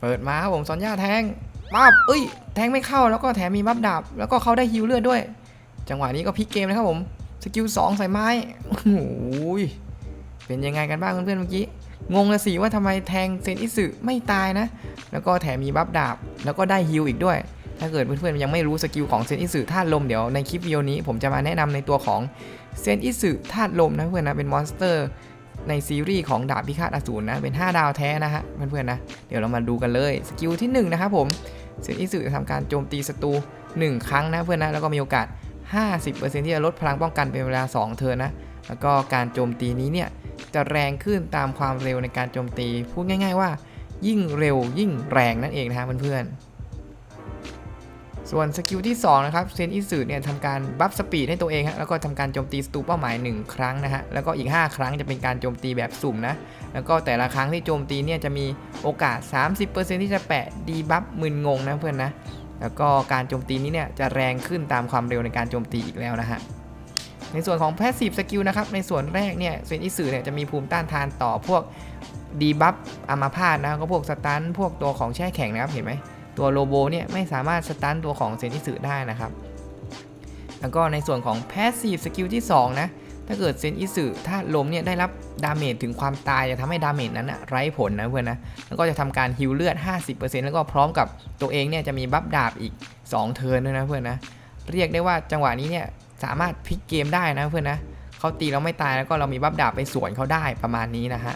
เปิดมาครับผมซอนย่าแทงปั๊บเอ้ย แทงไม่เข้าแล้วก็แถมมีบัฟดาบ แล้วก็เขาได้ฮิวเลือดด้วย จังหวะนี้ก็พลิกเกมนะครับผม สกิล2ใส่ไม้โอ้ยเป็นยังไงกันบ้างเพื่อนๆเมื่อกี้ งงละสิว่าทำไมแทงเซนอิสึไม่ตายนะ แล้วก็แถมมีบัฟดาบ แล้วก็ได้ฮิลอีกด้วย ถ้าเกิดเพื่อนๆยังไม่รู้สกิลของเซนอิสึธาตุลมเดี๋ยวในคลิปวิดีโอนี้ผมจะมาแนะนำในตัวของเซนอิสึธาตุลมนะเพื่อนนะเป็นมอนสเตอร์ ในซีรีส์ของดาบพิฆาตอสูรนะ เป็น 5 ดาวแท้นะฮะเพื่อนๆนะ เดี๋ยวเรามาดูกันเลย สกิลที่ 1 นะครับผมเซนอิสึจะทำการโจมตีศัตรู1 ครั้งนะเพื่อนนะ แล้วก็มีโอกาส 50%ที่จะลดพลังป้องกันเป็นเวลา 2 เทิร์นนะ แล้วก็การโจมตีนี้เนี่ยจะแรงขึ้นตามความเร็วในการโจมตี พูดง่าย ๆ ว่า ยิ่งเร็วยิ่งแรงนั่นเองนะฮะเพื่อนๆ ส่วนสกิลที่2นะครับเซนอิสึเนี่ยทำการบัฟสปีดให้ตัวเองฮะแล้วก็ทำการโจมตีศัตรูเป้าหมาย 1 ครั้งนะฮะแล้วก็อีก 5 ครั้งจะเป็นการโจมตีแบบสุ่มนะแล้วก็แต่ละครั้งที่โจมตีเนี่ยจะมีโอกาส 30%ที่จะแปะดีบัฟมึนงงนะเพื่อนนะแล้วก็การโจมตีนี้เนี่ยจะแรงขึ้นตามความเร็วในการโจมตีอีกแล้วนะฮะในส่วนของ Passive Skill นะครับในส่วนแรกเนี่ยเซนอิสึเนี่ยจะมีภูมิต้านทานต่อพวกดีบัฟอัมาพาตนะก็พวกสตันพวกตัวของแช่แข็งนะครับเห็นไหม ตัวโลโบเนี่ยไม่สามารถสตันตัวของเซนอิสึได้นะครับ แล้วก็ในส่วนของ Passive Skill ที่2นะถ้าเกิดเซนอิสึถ้าลมเนี่ยได้รับดาเมจถึงความตายจะทำให้ดาเมจนั้นนะไร้ผลนะเพื่อนนะแล้วก็จะทำการฮิลเลือด 50%แล้วก็พร้อมกับตัวเองเนี่ยจะมีบัฟดาบอีก 2 เทิร์นด้วยนะเพื่อนนะเรียกได้ว่าจังหวะนี้เนี่ยสามารถพลิกเกมได้นะเพื่อนนะเขาตีเราไม่ตายแล้วก็เรามีบัฟดาบไปสวนเขาได้ประมาณนี้นะฮะ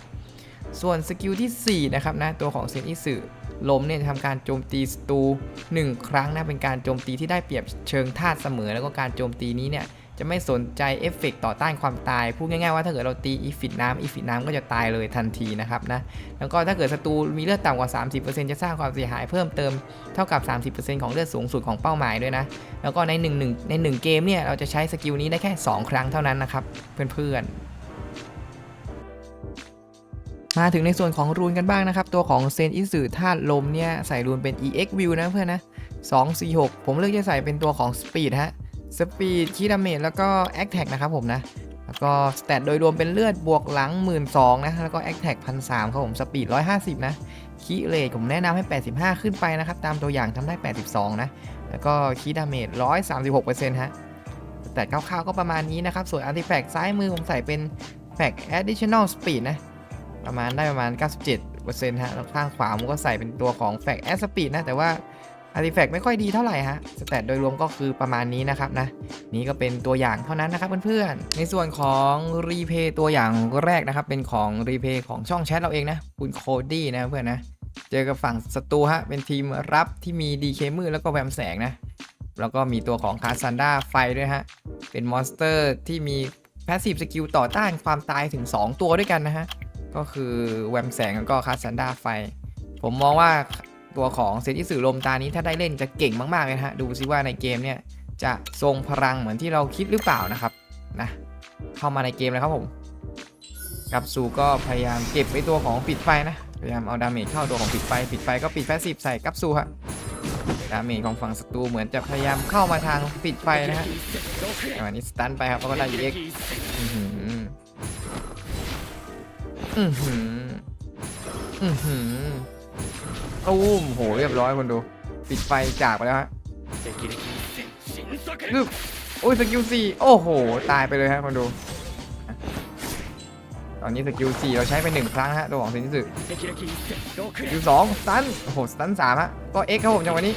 ส่วนสกิลที่4นะครับนะตัวของเซนอิสึ ลมเนี่ยทำการโจมตีศัตรู1ครั้งนะเป็นการโจมตีที่ได้เปรียบเชิงธาตุเสมอ แล้วก็การโจมตีนี้เนี่ยจะไม่สนใจเอฟเฟกต์ต่อต้านความตาย พูดง่ายๆว่าถ้าเกิดเราตีอีฟิตน้ำอีฟิตน้ำก็จะตายเลยทันทีนะครับนะ แล้วก็ถ้าเกิดศัตรูมีเลือดต่ำกว่า 30%จะสร้างความเสียหายเพิ่มเติมเท่ากับ 30%ของเลือดสูงสุดของเป้าหมายด้วยนะ แล้วก็ใน1นึ่งในหนึ่งเกมเนี่ยเราจะใช้สกิลนี้ได้แค่ 2 ครั้งเท่านั้นนะครับเพื่อนๆ มาถึงในส่วนของรูนกันบ้างนะครับ ตัวของเซนอิสึธาตุลมเนี่ยใส่รูนเป็น EX View นะเพื่อนนะ246 ผมเลือกจะใส่เป็นตัวของ Speed ฮะ Speed คีดามเมจแล้วก็ Attack นะครับผมนะ แล้วก็สเตตโดยรวมเป็นเลือดบวกหลัง 1 2ื่นนะ แล้วก็ Attack 1,300ครับผม Speed 150 นะคีเลทผมแนะนำให้ 85 ขึ้นไปนะครับ ตามตัวอย่างทำได้ 82 นะ แล้วก็คีดาเมจ136%ฮะสเตตคร่าวๆก็ประมาณนี้นะครับ ส่วน Artifact ซ้ายมือผมใส่เป็น Fact Additional Speed นะ ประมาณได้ประมาณ 97%ฮะแล้วข้างขวาผมก็ใส่เป็นตัวของ Fact Add Speed นะ แต่ว่า Artifact ไม่ค่อยดีเท่าไหร่ฮะ สแตทโดยรวมก็คือประมาณนี้นะครับนะ นี่ก็เป็นตัวอย่างเท่านั้นนะครับเพื่อนๆ ในส่วนของรีเพย์ตัวอย่างแรกนะครับ เป็นของรีเพย์ของช่องแชทเราเองนะ คุณโคดี้นะเพื่อนนะ เจอกับฝั่งศัตรูฮะ เป็นทีมรับที่มีดีเคมืดแล้วก็แวมแสงนะ แล้วก็มีตัวของคาซันดาไฟด้วยฮะ เป็นมอนสเตอร์ที่มีแพสซีฟสกิลต่อต้านความตายถึง 2 ตัวด้วยกันนะฮะ ก็คือแวมแสงแล้วก็คาซันดาไฟ ผมมองว่าตัวของเซนอิสึลมตานี้ถ้าได้เล่นจะเก่งมากๆเลยนะฮะ ดูซิว่าในเกมเนี่ย จะทรงพลังเหมือนที่เราคิดหรือเปล่านะครับนะเข้ามาในเกมเลยครับผมกับซูก็พยายามเก็บไว้ตัวของปิดไฟนะ พยายามเอาดาเมจเข้าตัวของปิดไฟ ปิดไฟก็ปิดแฟสซีฟใส่กับซูฮะดาเมจของฝั่งศัตรูเหมือนจะพยายามเข้ามาทางปิดไฟนะฮะแต่วันนี้สตันไปครับแล้วก็ได้เอ็ก อือหืออือหือ อือหือตู้มโหเรียบร้อยคนดู ปิดไฟจากไปแล้วฮะนึบโอ้ยสกิลสี่โอ้โห ตายไปเลยฮะคนดู ตอนนี้สกิล4เราใช้ไปหนึ่งครั้งฮะตัวของเซนจิสึสกิลสองสตันโอ้โหสตันสามฮะก็เอ็กครับผมจังหวะนี้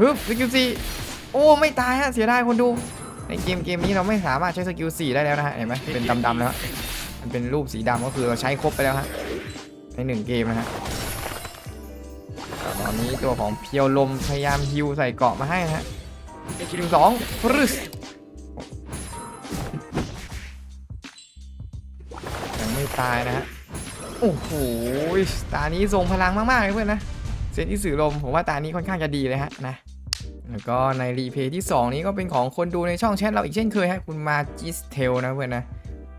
ฮึบสกิลสี่โอ้ไม่ตายฮะเสียดายคนดู ในเกมเกมนี้เราไม่สามารถใช้สกิล4ได้แล้วนะฮะเห็นไหมเป็นดำๆแล้วฮะ มันเป็นรูปสีดำก็คือเราใช้ครบไปแล้วฮะในหนึ่งเกมนะฮะตอนนี้ตัวของเพียวลมพยายามฮิวใส่เกาะมาให้นะฮะสกิลสองฟรึสยังไม่ตายนะฮะ โอ้โห ตานี้ทรงพลังมากๆเลยเพื่อนนะ เซตอิสือลม ผมว่าตานี้ค่อนข้างจะดีเลยฮะนะ แล้วก็ในรีเพย์ที่ 2 นี้ก็เป็นของคนดูในช่องแชทเราอีกเช่นเคยฮะ คุณมาจิสเทลนะเพื่อนนะ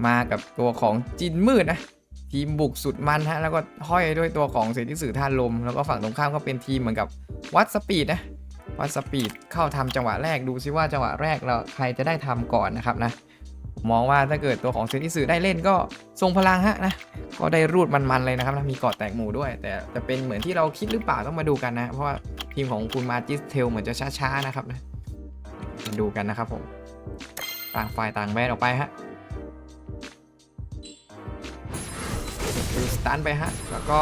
มากับตัวของจินมืดนะทีมบุกสุดมันฮะแล้วก็ห้อยด้วยตัวของเซตอิสือท่านลม แล้วก็ฝั่งตรงข้ามก็เป็นทีมเหมือนกับวัดสปีดนะวัดสปีดเข้าทำจังหวะแรกดูซิว่าจังหวะแรกเราใครจะได้ทำก่อนนะครับนะมองว่าถ้าเกิดตัวของเซนิสึได้เล่นก็ทรงพลังฮะนะก็ได้รูดมันๆเลยนะครับนะมีกาะแตกหมู่ด้วย แต่จะเป็นเหมือนที่เราคิดหรือเปล่าต้องมาดูกันนะ เพราะว่าทีมของคุณมาจิสเทลเหมือนจะช้าๆนะครับนะดูกันนะครับผมต่างฝ่ายต่างแบนออกไปฮะ สตันไปฮะ แล้วก็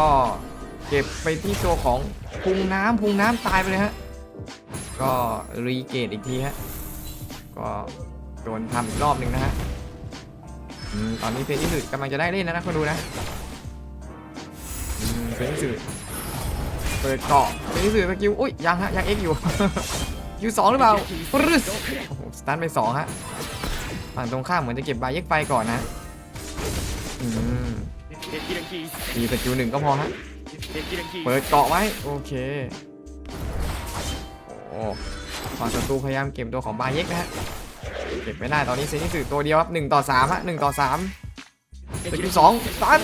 เก็บไปที่ตัวของพุงน้ำพุงน้ำตายไปเลยฮะ ก็รีเกตอีกทีฮะ ก็โดนทำอีกรอบหนึ่งนะฮะอตอนนี้เพนอิสึกำลังจะได้เล่นแล้วนะคนดูนะอืมเพนอิสึเปิดเกาะเพนอิสึสกิลอุ้ยยังฮะยังเอ็กอยู่ยูสองหรือเปล่าปรึสโอ้โหสตันไปสองฮะฝั่งตรงข้ามเหมือนจะเก็บบายเย็กไปก่อนนะอืม ตีสกิลหนึ่งก็พอฮะเปิดเกาะไว้โอเคโอ้ฝั่งศัตรูพยายามเก็บตัวของบาเย็กนะฮะเก็บไม่ได้ตอนนี้เซนิสึตัวเดียวครับหนึ่งต่อสามฮะหนึ่งต่อสามสกิลสองตัน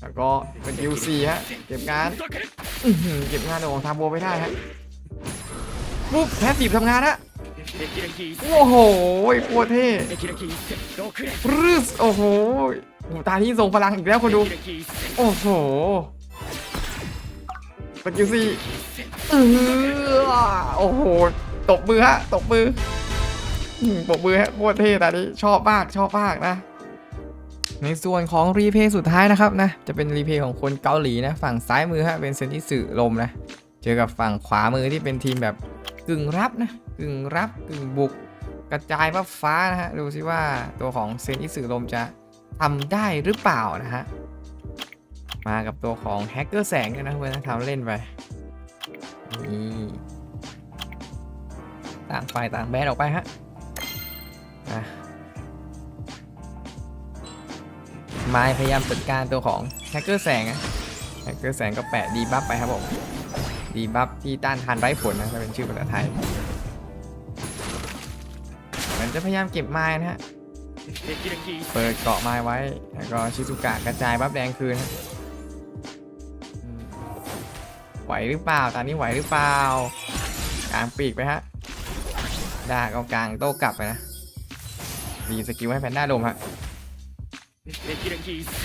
แล้วก็สกิลสี่ฮะเก็บงานเก็บงานของทาโบไม่ได้ฮะปุ๊บแพสซีฟทำงานฮะ โอ้โหโคตรเท่รึสโอ้โหโอ้โหตาที่ทรงพลังอีกแล้วคนดู โอ้โหสกิลสี่เออโอ้โห ตบมือฮะ ตบมือตบมือฮะ โคตรเท่ตานี้ชอบมาก ชอบมากนะ ในส่วนของรีเพย์สุดท้ายนะครับนะ จะเป็นรีเพย์ของคนเกาหลีนะ ฝั่งซ้ายมือฮะ เป็นเซนติสึลมนะ เจอกับฝั่งขวามือที่เป็นทีมแบบกึ่งรับนะ กึ่งรับกึ่งบุก กระจายฟ้าฟ้านะฮะ ดูสิว่าตัวของเซนอิสึลมจะทำได้หรือเปล่านะฮะ มากับตัวของแฮกเกอร์แสงด้วยนะเพื่อนทำเล่นไปนี่ต่างฝ่ายต่างแบนออกไปฮะมายพยายามจัดการตัวของแฮกเกอร์แสงอะแฮกเกอร์แสงก็แปะดีบัฟไปครับผม ดีบัฟที่ต้านทานไร้ผลนะจะเป็นชื่อภาษาไทย เหมือนจะพยายามเก็บไม้นะฮะ เปิดเกาะไม้ไว้ แล้วก็ชิซุกะกระจายบัฟแดงคืนฮะอืมไหวหรือเปล่า ตอนนี้ไหวหรือเปล่ากลางปีกไปฮะด้าก็กลางโต้กลับไปนะดีสกิลให้แพนด้าลมฮะ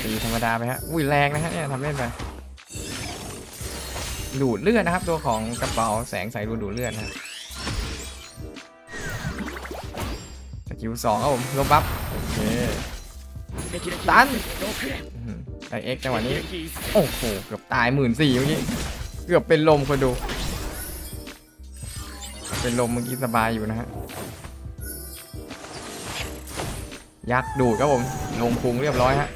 ตีธรรมดาไปฮะ อุ้ยแรงนะฮะเนี่ยทำเล่นไป ดูดเลือดนะครับ ตัวของกระเป๋าแสงใส่รูดูดเลือดนะ ฮะสกิลสองครับผมลบบัฟโอเคตันอื้อเอ็กจังหวะนี้ โอ้โห เกือบตายหมื่นสี่เมื่อกี้ เกือบเป็นลมคนดู เป็นลมเมื่อกี้สบายอยู่นะฮะ ยักษ์ดูดครับผม ลงพุงเรียบร้อยฮะ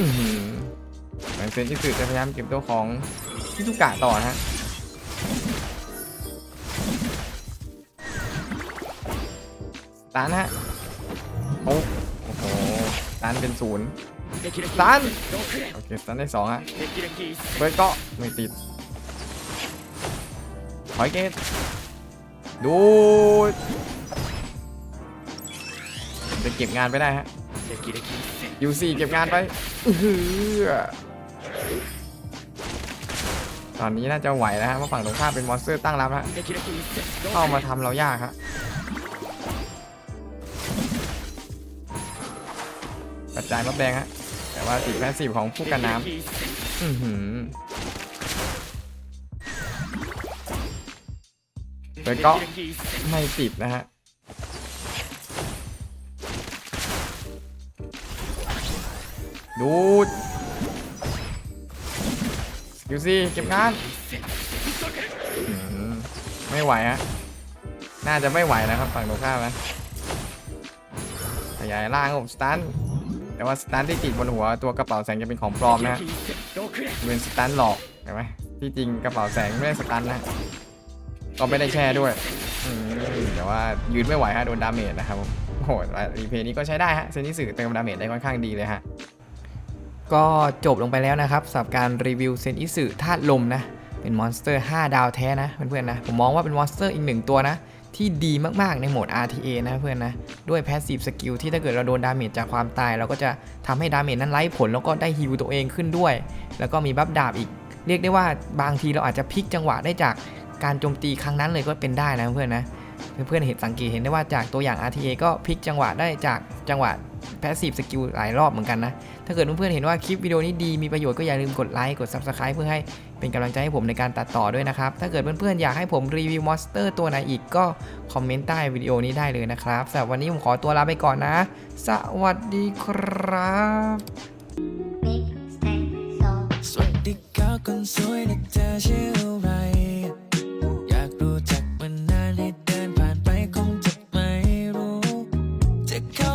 อื้อหือเหมือนเซนจิสึจะพยายามเก็บตัวของทิซุกะต่อนะฮะ ตาร์ทฮะโอ้โอ้โหสตาร์ทเป็นศูนย์สตาร์ทโอเคสตาร์ทได้สองฮะเปิดเกาะไม่ติดถอยเกตดูดจะเก็บงานไปได้ฮะยูซีเก็บงานไปอื้อหือตอนนี้น่าจะไหวแล้วฮะเพราะฝั่งตรงข้ามเป็นมอนสเตอร์ตั้งรับฮะเข้ามาทำเรายากฮะ จายมะแดงฮะ แต่ว่าติดแพสซีฟของผู้กันน้ำอื้อหือเปิดก็ไม่ติดนะฮะดูดยูซี่เก็บงาน ไม่ไหวฮะ น่าจะไม่ไหวนะครับฝั่งตรงข้ามนะขยายร่างผมสตัน แต่ว่าสตันที่ติดบนหัวตัวกระเป๋าแสงจะเป็นของปลอมนะเป็นสตันหลอกเห็นไหมที่จริงกระเป๋าแสงไม่ได้สตันนะก็ไม่ได้แช่ด้วยแต่ว่ายืนไม่ไหวฮะโดนดาเมจนะครับโอ้โหรีเพย์นี้ก็ใช้ได้ฮะเซนนิสึเติมดาเมจได้ค่อนข้างดีเลยฮะก็จบลงไปแล้วนะครับสำหรับการรีวิวเซนอิสึธาตุลมนะ เป็นมอนสเตอร์ 5 ดาวแท้นะเพื่อนๆนะ ผมมองว่าเป็นมอนสเตอร์อีกหนึ่งตัวนะ ที่ดีมากๆในโหมด RTA นะเพื่อนนะ ด้วยแพสซีฟสกิลที่ถ้าเกิดเราโดนดาเมจจากความตาย เราก็จะทำให้ดาเมจนั้นไร้ผลแล้วก็ได้ฮิวตัวเองขึ้นด้วย แล้วก็มีบัฟดาบอีก เรียกได้ว่าบางทีเราอาจจะพลิกจังหวะได้จากการโจมตีครั้งนั้นเลยก็เป็นได้นะเพื่อนนะเพื่อนๆเห็นสังเกตเห็นได้ว่าจากตัวอย่าง RTA ก็พลิกจังหวะได้จากจังหวะ พสซีฟสกิลหลายรอบเหมือนกันนะ ถ้าเกิดเพื่อนๆเห็นว่าคลิปวิดีโอนี้ดีมีประโยชน์ก็อย่าลืมกดไลค์กด Subscribe เพื่อให้เป็นกำลังใจให้ผมในการตัดต่อด้วยนะครับ ถ้าเกิดเพื่อนๆอยากให้ผมรีวิวมอสเตอร์ตัวไหนอีกก็คอมเมนต์ใต้วิดีโอนี้ได้เลยนะครับสำหรับวันนี้ผมขอตัวลาไปก่อนนะ สวัสดีครับ สวัสดีก้าวคนสวยนะเธอชื่ออะไร อยากรู้จักมานานให้เดินผ่านไปคงจะไม่รู้จะเข้า